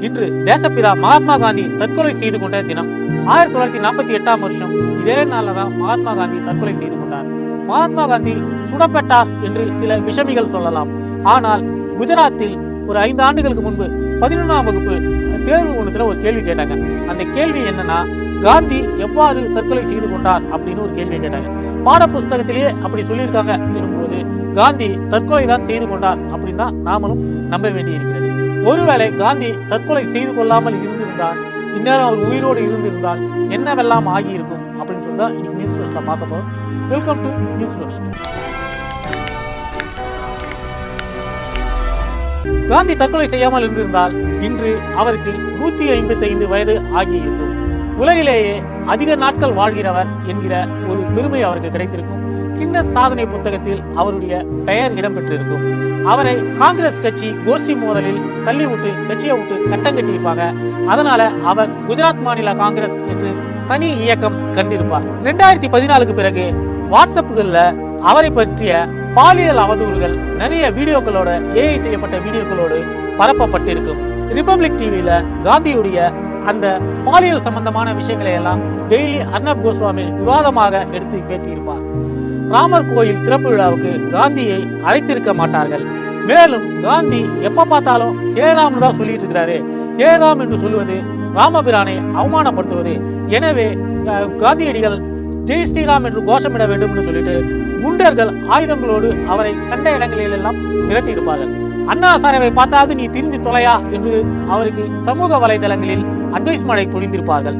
இன்று தேசப்பிதா மகாத்மா காந்தி தற்கொலை செய்து கொண்ட தினம். ஆயிரத்தி தொள்ளாயிரத்தி நாற்பத்தி எட்டாம் வருஷம். இதே நாளில் தான் மகாத்மா காந்தி தற்கொலை செய்து கொண்டார். மகாத்மா காந்தி சுடப்பட்டார் என்று சில விஷமிகள் சொல்லலாம். ஆனால் குஜராத்தில் ஒரு ஐந்து ஆண்டுகளுக்கு முன்பு பதினொன்றாம் வகுப்பு தேர்வு ஒன்றத்தில் ஒரு கேள்வி கேட்டாங்க. அந்த கேள்வி என்னன்னா காந்தி எவ்வாறு தற்கொலை செய்து கொண்டார் அப்படின்னு ஒரு கேள்வி கேட்டாங்க. பாட புஸ்தகத்திலேயே அப்படி சொல்லியிருக்காங்க. போது காந்தி தற்கொலை தான் செய்து கொண்டார் அப்படின்னு தான் நாமளும் நம்ப வேண்டியிருக்கிறது. ஒருவேளை காந்தி தற்கொலை செய்து கொள்ளாமல் இருந்திருந்தால் இந்நேரம் அவர் உயிரோடு இருந்திருந்தால் என்னவெல்லாம் ஆகியிருக்கும் அப்படின்னு சொல்லி தான் இன்னைக்கு நியூஸ் ரோஸ்ட்ல பார்க்க போறோம். Welcome to news roast Gandhi தற்கொலை செய்யாமல் இருந்திருந்தால் இன்று அவருக்கு நூத்தி ஐம்பத்தி ஐந்து வயது ஆகியிருக்கும். உலகிலேயே அதிக நாட்கள் வாழ்கிறவர் என்கிற ஒரு பெருமை அவருக்கு கிடைத்திருக்கும். கின்னஸ் சாதனை புத்தகத்தில் அவருடைய பெயர் இடம்பெற்றிருக்கும். அவரை காங்கிரஸ் கட்சி கோஷ்டி மோதலில் தள்ளி விட்டு கட்சியை விட்டு கட்டம் கட்டியிருப்பாங்க. அதனால அவர் குஜராத் மாநில காங்கிரஸ் என்று தனி இயக்கம் கண்டிருப்பார். ரெண்டாயிரத்தி பதினாலுக்கு பிறகு வாட்ஸ்அப்புகள்ல அவரை பற்றிய பாலியல் அவதூறுகள் நிறைய வீடியோக்களோட ஏஐ செய்யப்பட்ட வீடியோக்களோடு பரப்பப்பட்டிருக்கும். ரிபப்ளிக் டிவியில காந்தியுடைய அந்த பாலியல் சம்பந்தமான விஷயங்களை எல்லாம் டெய்லி அர்ணப் கோஸ்வாமி விவாதமாக எடுத்து பேசியிருப்பார். ராமர் கோயில் திறப்பு விழாவுக்கு காந்தியை அழைத்திருக்க மாட்டார்கள். மேலும் காந்தி எப்ப பார்த்தாலும் ஏராம்னு தான் சொல்லிட்டு இருக்கிறாரு. ஏராம் என்று சொல்லுவது ராமபிரானை அவமானப்படுத்துவது. எனவே காந்தியடிகள் ஜெய் ஸ்ரீராம் என்று கோஷமிட வேண்டும் என்று சொல்லிட்டு குண்டர்கள் ஆயுதங்களோடு அவரை கண்ட இடங்களில் எல்லாம் மிரட்டியிருப்பார்கள். அண்ணா சாரவை பார்த்தாவது நீ திரும்பி தொலையா என்று அவருக்கு சமூக வலைதளங்களில் அட்வைஸ் மழை பொழிந்திருப்பார்கள்.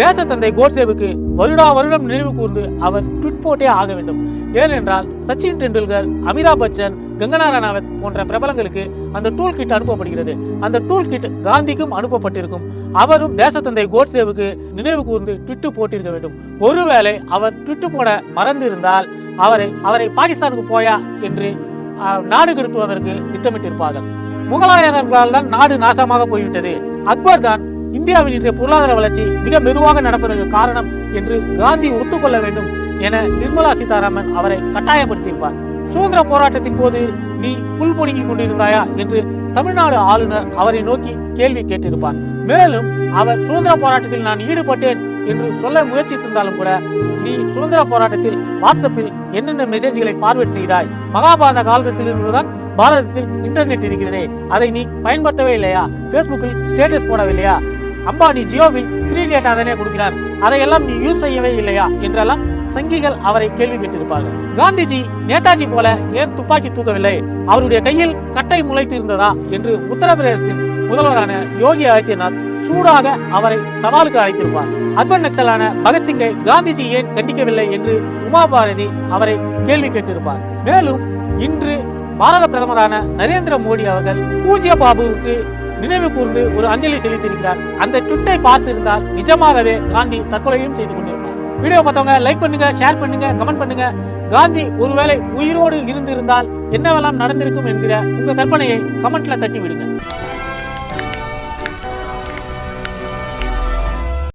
தேசத்தந்தை கோட்சேவுக்கு வருடா வருடம் நினைவு கூர்ந்து அவர் ட்விட் போட்டே ஆக வேண்டும். ஏனென்றால் சச்சின் டெண்டுல்கர் அமிதாப் பச்சன் கங்கனா ரணாவத் போன்ற பிரபலங்களுக்கு அந்த டூல் கிட் அனுப்பப்படுகிறது. அந்த டூல் கிட் காந்திக்கும் அனுப்பப்பட்டிருக்கும். அவரும் தேசத்தந்தை கோட்சேவுக்கு நினைவு கூர்ந்து ட்விட்டு போட்டிருக்க வேண்டும். ஒருவேளை அவர் ட்விட்டு போட மறந்திருந்தால் அவரை அவரை பாகிஸ்தானுக்கு போயா என்று நாடு கடத்துவதற்கு திட்டமிட்டிருப்பார்கள். முகலாயர்களால் தான் நாடு நாசமாக போய்விட்டது. அக்பர் தான் இந்தியாவின் இன்றைய பொருளாதார வளர்ச்சி மிக மெதுவாக நடப்பதற்கு காரணம் என்று காந்தி ஒத்துக்கொள்ள வேண்டும் என நிர்மலா சீதாராமன் அவரை கட்டாயப்படுத்தியிருப்பார். சுதந்திர போராட்டத்தின் போது நீ புல் பொடுங்கிக் கொண்டிருந்தாயா என்று தமிழ்நாடு ஆளுநர் அவரை நோக்கி கேள்வி கேட்டிருப்பார். மேலும் அவர் சுதந்திர போராட்டத்தில் நான் ஈடுபட்டேன் என்று சொல்ல முயற்சித்திருந்தாலும் கூட நீ சுதந்திர போராட்டத்தில் வாட்ஸ்அப்பில் என்னென்ன மெசேஜ்களை ஃபார்வர்ட் செய்தாய்? மகாபாரத காலத்தில் இருந்துதான் பாரதத்தில் இன்டர்நெட் இருக்கிறதே. அதை நீ பயன்படுத்தவே இல்லையா? ஃபேஸ்புக்கில் ஸ்டேட்டஸ் போடவில்லையா? அம்பானி ஜியோவில் ஃப்ரீ டேட்டா தானே கொடுக்கிறார்? அதையெல்லாம் நீ யூஸ் செய்யவே இல்லையா? என்றெல்லாம் சங்கிகள் அவரை கேள்வி கேட்டிருப்பார்கள். காந்திஜி நேதாஜி போல ஏன் துப்பாக்கி தூக்கவில்லை? அவருடைய கையில் கட்டை முளைத்து இருந்ததா என்று உத்தரப்பிரதேசத்தின் முதல்வரான யோகி ஆதித்யநாத் சூடாக அவரை சவாலுக்கு அழைத்திருப்பார். அர்பன் நக்சலான பகத்சிங்கை காந்திஜி ஏன் கண்டிக்கவில்லை என்று உமா பாரதி அவரை கேள்வி கேட்டிருப்பார். மேலும் இன்று பாரத பிரதமரான நரேந்திர மோடி அவர்கள் பூஜ்ய பாபுவுக்கு நினைவு கூர்ந்து ஒரு அஞ்சலி செலுத்தியிருக்கிறார். அந்த ட்விட்டை பார்த்திருந்தால் நிஜமாகவே காந்தி தற்கொலையும் செய்து கொண்டிருப்பார். வீடியோ பார்த்தவங்க லைக் பண்ணுங்க ஷேர் பண்ணுங்க கமெண்ட் பண்ணுங்க. காந்தி ஒருவேளை உயிரோடு இருந்திருந்தால் என்னவெல்லாம் நடந்திருக்கும் என்கிற உங்க கற்பனையை கமெண்ட்ல தட்டி விடுங்க